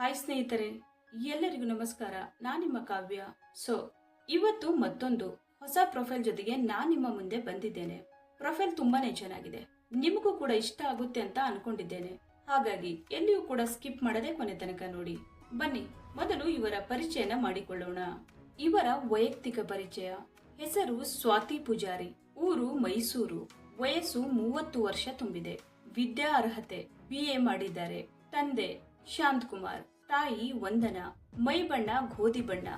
Hi ಸ್ನೇಹಿತರೆ, ಎಲ್ಲರಿಗೂ ನಮಸ್ಕಾರ. ನಾನು ನಿಮ್ಮ ಕಾವ್ಯ. ಸೊ ಇವತ್ತು ಮತ್ತೊಂದು ಹೊಸ ಪ್ರೊಫೈಲ್ ಜೊತೆಗೆ ನಾನು ನಿಮ್ಮ ಮುಂದೆ ಬಂದಿದ್ದೇನೆ. ಪ್ರೊಫೈಲ್ ತುಂಬಾನೇ ಚೆನ್ನಾಗಿದೆ. ನಿಮಗೂ ಕೂಡ ಇಷ್ಟ ಆಗುತ್ತೆ ಅಂತ ಅನ್ಕೊಂಡಿದ್ದೇನೆ. ಹಾಗಾಗಿ ಎಲ್ಲಿಯೂ ಕೂಡ ಸ್ಕಿಪ್ ಮಾಡದೆ ಕೊನೆ ತನಕ ನೋಡಿ. ಬನ್ನಿ, ಮೊದಲು ಇವರ ಪರಿಚಯನ ಮಾಡಿಕೊಳ್ಳೋಣ. ಇವರ ವೈಯಕ್ತಿಕ ಪರಿಚಯ. ಹೆಸರು ಸ್ವಾತಿ ಪೂಜಾರಿ. ಊರು ಮೈಸೂರು. ವಯಸ್ಸು ಮೂವತ್ತು ವರ್ಷ ತುಂಬಿದೆ. ವಿದ್ಯಾ ಅರ್ಹತೆ. ಬಿ ಎ ಮಾಡಿದ್ದಾರೆ. ತಂದೆ ಶಾಂತ್ ಕುಮಾರ್ ತಾಯಿ ವಂದನ, ಮೈ ಬಣ್ಣ, ಗೋಧಿ ಬಣ್ಣ,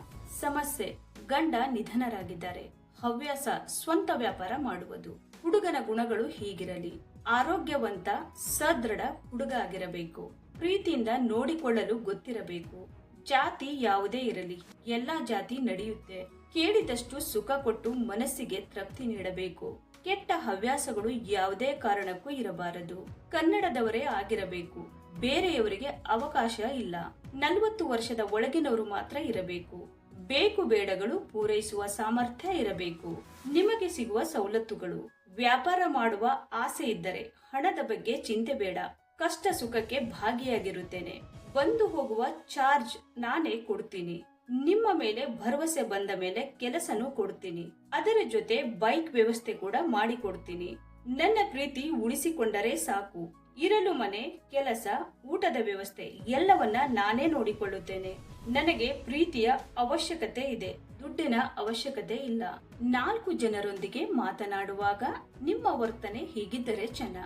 ಸಮಸ್ಯೆ, ಗಂಡ ನಿಧನರಾಗಿದ್ದಾರೆ. ಹವ್ಯಾಸ, ಸ್ವಂತ ವ್ಯಾಪಾರ ಮಾಡುವುದು. ಹುಡುಗನ ಗುಣಗಳು ಹೀಗಿರಲಿ. ಆರೋಗ್ಯವಂತ, ಸದೃಢ ಹುಡುಗ ಆಗಿರಬೇಕು ಪ್ರೀತಿಯಿಂದ ನೋಡಿಕೊಳ್ಳಲು ಗೊತ್ತಿರಬೇಕು. ಜಾತಿ ಯಾವುದೇ ಇರಲಿ. ಎಲ್ಲಾ ಜಾತಿ ನಡೆಯುತ್ತೆ. ಕೇಳಿದಷ್ಟು ಸುಖ ಕೊಟ್ಟು ಮನಸ್ಸಿಗೆ ತೃಪ್ತಿ ನೀಡಬೇಕು. ಕೆಟ್ಟ ಹವ್ಯಾಸಗಳು ಯಾವುದೇ ಕಾರಣಕ್ಕೂ ಇರಬಾರದು. ಕನ್ನಡದವರೇ ಆಗಿರಬೇಕು. ಬೇರೆಯವರಿಗೆ ಅವಕಾಶ ಇಲ್ಲ. ನಲವತ್ತು ವರ್ಷದ ಒಳಗಿನವರು ಮಾತ್ರ ಇರಬೇಕು. ಬೇಕು ಬೇಡಗಳು ಪೂರೈಸುವ ಸಾಮರ್ಥ್ಯ ಇರಬೇಕು. ನಿಮಗೆ ಸಿಗುವ ಸವಲತ್ತುಗಳು. ವ್ಯಾಪಾರ ಮಾಡುವ ಆಸೆ ಇದ್ದರೆ ಹಣದ ಬಗ್ಗೆ ಚಿಂತೆ ಬೇಡ. ಕಷ್ಟ ಸುಖಕ್ಕೆ ಭಾಗಿಯಾಗಿರುತ್ತೇನೆ. ಬಂದು ಹೋಗುವ ಚಾರ್ಜ್ ನಾನೇ ಕೊಡ್ತೀನಿ. ನಿಮ್ಮ ಮೇಲೆ ಭರವಸೆ ಬಂದ ಮೇಲೆ ಕೆಲಸನೂ ಕೊಡ್ತೀನಿ. ಅದರ ಜೊತೆ ಬೈಕ್ ವ್ಯವಸ್ಥೆ ಕೂಡ ಮಾಡಿಕೊಡ್ತೀನಿ. ನನ್ನ ಪ್ರೀತಿ ಉಳಿಸಿಕೊಂಡರೆ ಸಾಕು. ಇರಲು ಮನೆ, ಕೆಲಸ, ಊಟದ ವ್ಯವಸ್ಥೆ ಎಲ್ಲವನ್ನ ನಾನೇ ನೋಡಿಕೊಳ್ಳುತ್ತೇನೆ. ನನಗೆ ಪ್ರೀತಿಯ ಅವಶ್ಯಕತೆ ಇದೆ. ದುಡ್ಡಿನ ಅವಶ್ಯಕತೆ ಇಲ್ಲ. ನಾಲ್ಕು ಜನರೊಂದಿಗೆ ಮಾತನಾಡುವಾಗ ನಿಮ್ಮ ವರ್ತನೆ ಹೀಗಿದ್ದರೆ ಚೆನ್ನ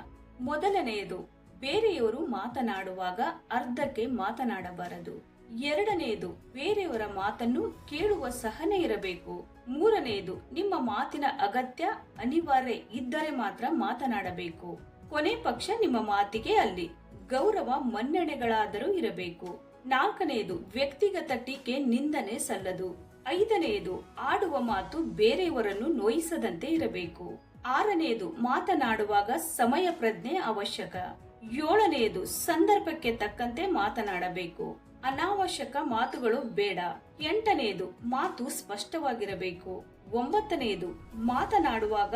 ಮೊದಲನೆಯದು, ಬೇರೆಯವರು ಮಾತನಾಡುವಾಗ ಅರ್ಧಕ್ಕೆ ಮಾತನಾಡಬಾರದು. ಎರಡನೆಯದು ಬೇರೆಯವರ ಮಾತನ್ನು ಕೇಳುವ ಸಹನೆ ಇರಬೇಕು. ಮೂರನೆಯದು ನಿಮ್ಮ ಮಾತಿನ ಅಗತ್ಯ ಅನಿವಾರ್ಯ ಇದ್ದರೆ ಮಾತ್ರ ಮಾತನಾಡಬೇಕು. ಕೊನೆ ಪಕ್ಷ ನಿಮ್ಮ ಮಾತಿಗೆ ಅಲ್ಲಿ ಗೌರವ ಮನ್ನಣೆಗಳಾದರೂ ಇರಬೇಕು. ನಾಲ್ಕನೆಯದು ವ್ಯಕ್ತಿಗತ ಟೀಕೆ ನಿಂದನೆ ಸಲ್ಲದು. ಐದನೆಯದು ಆಡುವ ಮಾತು ಬೇರೆಯವರನ್ನು ನೋಯಿಸದಂತೆ ಇರಬೇಕು. ಆರನೆಯದು ಮಾತನಾಡುವಾಗ ಸಮಯ ಪ್ರಜ್ಞೆ ಅವಶ್ಯಕ. ಏಳನೆಯದು ಸಂದರ್ಭಕ್ಕೆ ತಕ್ಕಂತೆ ಮಾತನಾಡಬೇಕು. ಅನಾವಶ್ಯಕ ಮಾತುಗಳು ಬೇಡ. ಎಂಟನೆಯದು ಮಾತು ಸ್ಪಷ್ಟವಾಗಿರಬೇಕು. ಒಂಬತ್ತನೆಯದು ಮಾತನಾಡುವಾಗ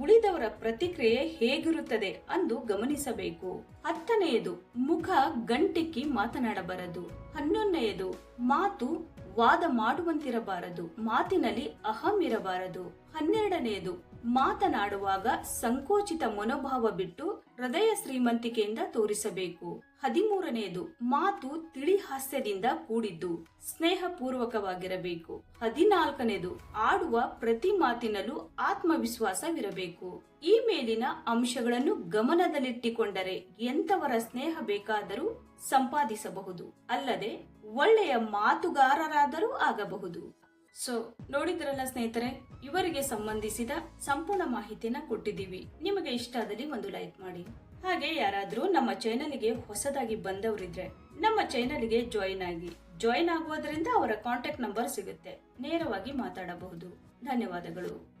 ಉಳಿದವರ ಪ್ರತಿಕ್ರಿಯೆ ಹೇಗಿರುತ್ತದೆ ಅಂದು ಗಮನಿಸಬೇಕು. ಹತ್ತನೆಯದು ಮುಖ ಗಂಟಿಕ್ಕಿ ಮಾತನಾಡಬಾರದು. ಹನ್ನೊಂದನೆಯದು ಮಾತು ವಾದ ಮಾಡುವಂತಿರಬಾರದು. ಮಾತಿನಲ್ಲಿ ಅಹಂ ಇರಬಾರದು. ಹನ್ನೆರಡನೆಯದು ಮಾತನಾಡುವಾಗ ಸಂಕೋಚಿತ ಮನೋಭಾವ ಬಿಟ್ಟು ಹೃದಯ ಶ್ರೀಮಂತಿಕೆಯಿಂದ ತೋರಿಸಬೇಕು. ಹದಿಮೂರನೆಯದು, ಮಾತು ತಿಳಿ ಹಾಸ್ಯದಿಂದ ಕೂಡಿದ್ದು, ಸ್ನೇಹಪೂರ್ವಕವಾಗಿರಬೇಕು. ಹದಿನಾಲ್ಕನೇದು ಆಡುವ ಪ್ರತಿ ಮಾತಿನಲ್ಲೂ ಆತ್ಮವಿಶ್ವಾಸವಿರಬೇಕು. ಈ ಮೇಲಿನ ಅಂಶಗಳನ್ನು ಗಮನದಲ್ಲಿಟ್ಟುಕೊಂಡರೆ ಎಂತವರ ಸ್ನೇಹ ಬೇಕಾದರೂ ಸಂಪಾದಿಸಬಹುದು. ಅಲ್ಲದೆ, ಒಳ್ಳೆಯ ಮಾತುಗಾರರಾದರೂ ಆಗಬಹುದು. ಸೊ ನೋಡಿದ್ರಲ್ಲ ಸ್ನೇಹಿತರೆ, ಇವರಿಗೆ ಸಂಬಂಧಿಸಿದ ಸಂಪೂರ್ಣ ಮಾಹಿತಿನ ಕೊಟ್ಟಿದ್ದೀವಿ. ನಿಮಗೆ ಇಷ್ಟ ಆದಲ್ಲಿ ಒಂದು ಲೈಕ್ ಮಾಡಿ. ಹಾಗೆ ಯಾರಾದ್ರೂ ನಮ್ಮ ಚಾನೆಲ್ಗೆ ಹೊಸದಾಗಿ ಬಂದವರಿದ್ರೆ, ನಮ್ಮ ಚಾನೆಲ್ಗೆ ಜಾಯಿನ್ ಆಗಿ. ಜಾಯಿನ್ ಆಗುವುದರಿಂದ ಅವರ ಕಾಂಟ್ಯಾಕ್ಟ್ ನಂಬರ್ ಸಿಗುತ್ತೆ. ನೇರವಾಗಿ ಮಾತಾಡಬಹುದು. ಧನ್ಯವಾದಗಳು.